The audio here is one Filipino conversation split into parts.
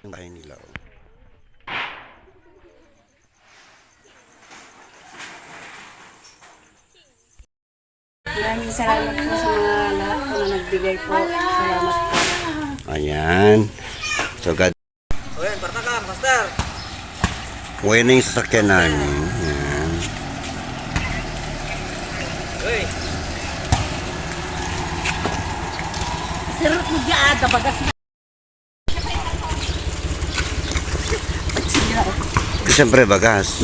Ang bahay nila. oh. Maraming salamat po sa mga lahat po na nagbigay po. Salamat po. Ayan. So, God. Oyan, parta ka, master. Buhay na yung sasakyan namin. Ayan. Uy, Sirot mo dyan, tabagas na. Siyempre, bagas.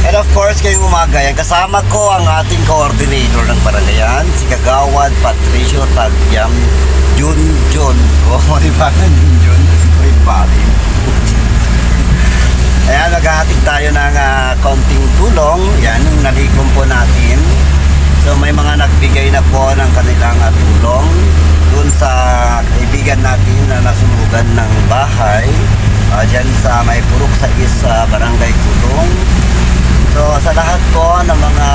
And of course, ngayong umaga yan, kasama ko ang ating coordinator ng barangay si Kagawad Patricio Tagyam Jun Jun. Oh, di ba? Jun Jun. Uy, pari. Ayan, maghahatid tayo ng ah, konting tulong. Yan, yung nalikom po natin. So may mga nagbigay na po ng kanilang ah, tulong dun sa kaibigan natin na nasunugan ng bahay. Uh, dyan sa may purok sa isa barangay Kulong. So sa lahat po ng mga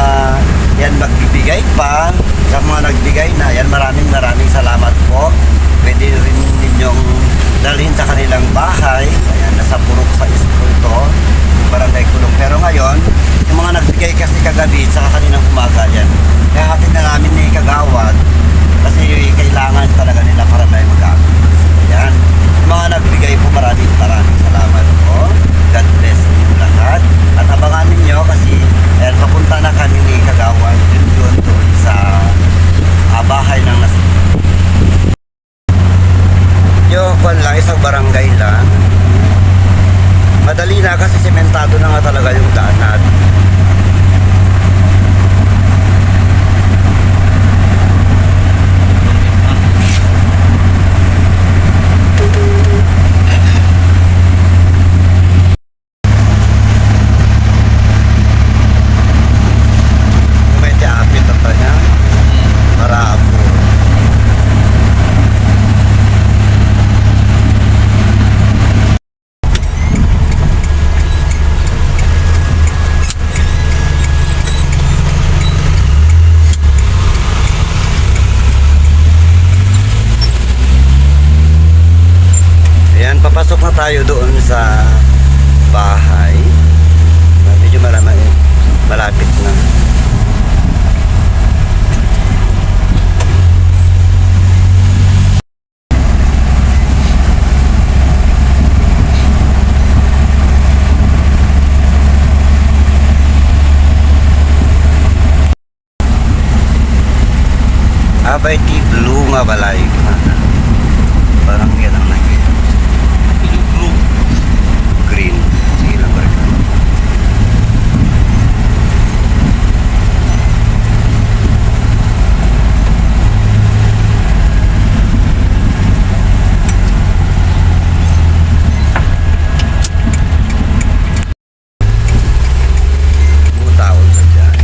yan magbibigay pa, sa mga nagbigay na, yan maraming maraming salamat po. Pwede rin ninyong dalhin sa kanilang bahay. Ayan, nasa purok sa isko ito, barangay Kulong. Pero ngayon, yung mga nagbigay kasi kagabi sa kaninang umaga yan, kaya hatid na namin ni Kagawad kasi kailangan talaga nila para may magamit. Ayan. Yung mga nagbigay po maraming maraming salamat po. God bless you lahat. At abangan ninyo kasi ayan, papunta na kami ni Kagawad yun yun doon sa ah, bahay ng nas yung kwan lang, isang barangay lang. Madali na kasi sementado na nga talaga yung daan natin. May tiapit ata niya. Marabo. Ayan, papasok na tayo doon sa bahay. Medyo marami, malapit na. Abay, ti blue nga balay. Parang yan ang nakikita. Blue. Green. Sige lang ba rin. Butaon sa dyan.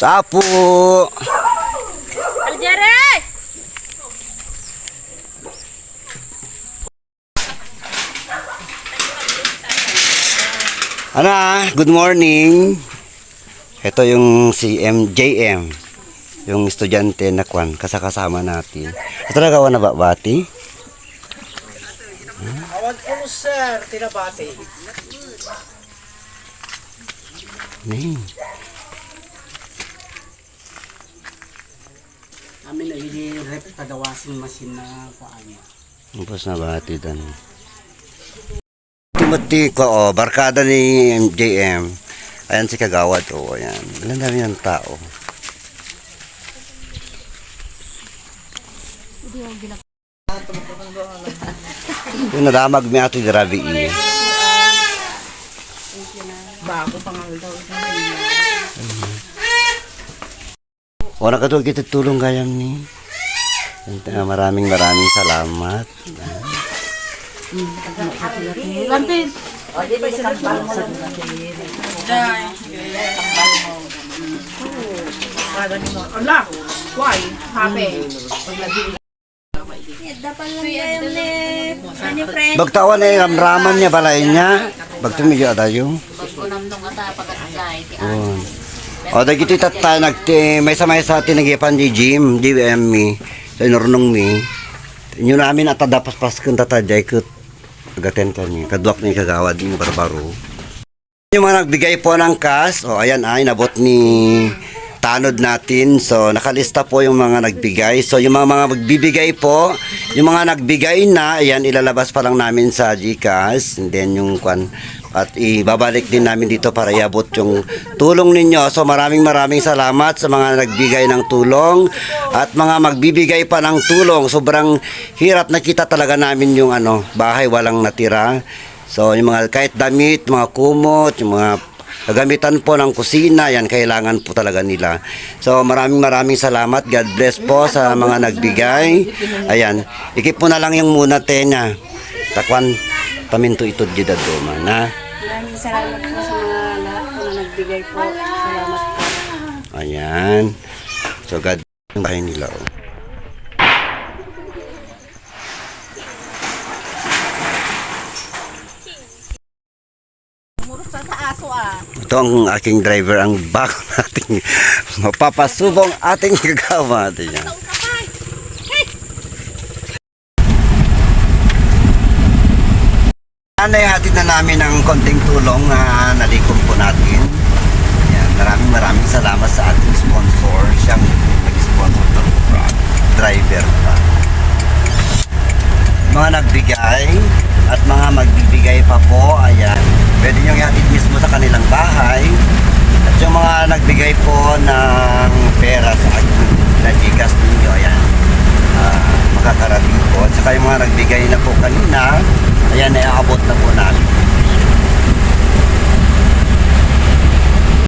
Sapo! Aljere! Ah, good morning. Ito yung si MJM. Yung estudyante na kwan, kasakasama natin. Ito nagawa na ba, Bati? awag po sir, tinabati. Ning. Na i-rep kadawasing machine na kuan. Tapos na Bati dan. Timothy ko, oh, barkada ni MJM. Ayan si Kagawad, oh, ayan. Ilan dami ng tao. Yung nadamag mi ato grabe iya. Bago pangal daw. O nakatulog kita tulong gayam ni. Maraming maraming salamat. Ala, why? Happy. Bagtawan na yung ramraman niya, balay niya. Bagtumigyo tayo. Oh. O, dagi ito tayo nagti, may sa atin nagipan di gym, di mi, sa inurnong mi. Inyo namin at dapas pas kung tatadjay kut. Agaten ka niya, kaduak niya kagawad ni barbaro. Yung mga nagbigay po ng cash, o ayan ay nabot ni tanod natin. So nakalista po yung mga nagbigay. So yung mga, mga magbibigay po, yung mga nagbigay na, ayan ilalabas pa lang namin sa GCash. And then yung kwan, at ibabalik din namin dito para iabot yung tulong ninyo. So maraming maraming salamat sa mga nagbigay ng tulong at mga magbibigay pa ng tulong. Sobrang hirap nakita talaga namin yung ano, bahay walang natira. So yung mga kahit damit, mga kumot, yung mga kagamitan po ng kusina, yan kailangan po talaga nila. So maraming maraming salamat. God bless po sa mga nagbigay. Ayan, ikip po na lang yung muna tenya. Takwan paminto ito di dadoma na. Maraming salamat po sa mga lahat po na nagbigay po. Salamat po. Ayan. So God bahay nila. Oh. Ito ang aking driver, ang bago nating mapapasubong ating gagawa natin yan. Anay hatid na namin ng konting tulong na nalikom po natin. Yan, maraming maraming salamat sa ating sponsor. Siyang nag-sponsor ng. Driver pa. Mga nagbigay at mga magbibigay pa po, ayan. Pwede nyo ihatid mismo sa kanilang bahay. At yung mga nagbigay po ng pera sa akin, na Gcash ninyo, ayan. Ah, makakarating po. At saka yung mga nagbigay na po kanina, ayan, naiabot na po namin.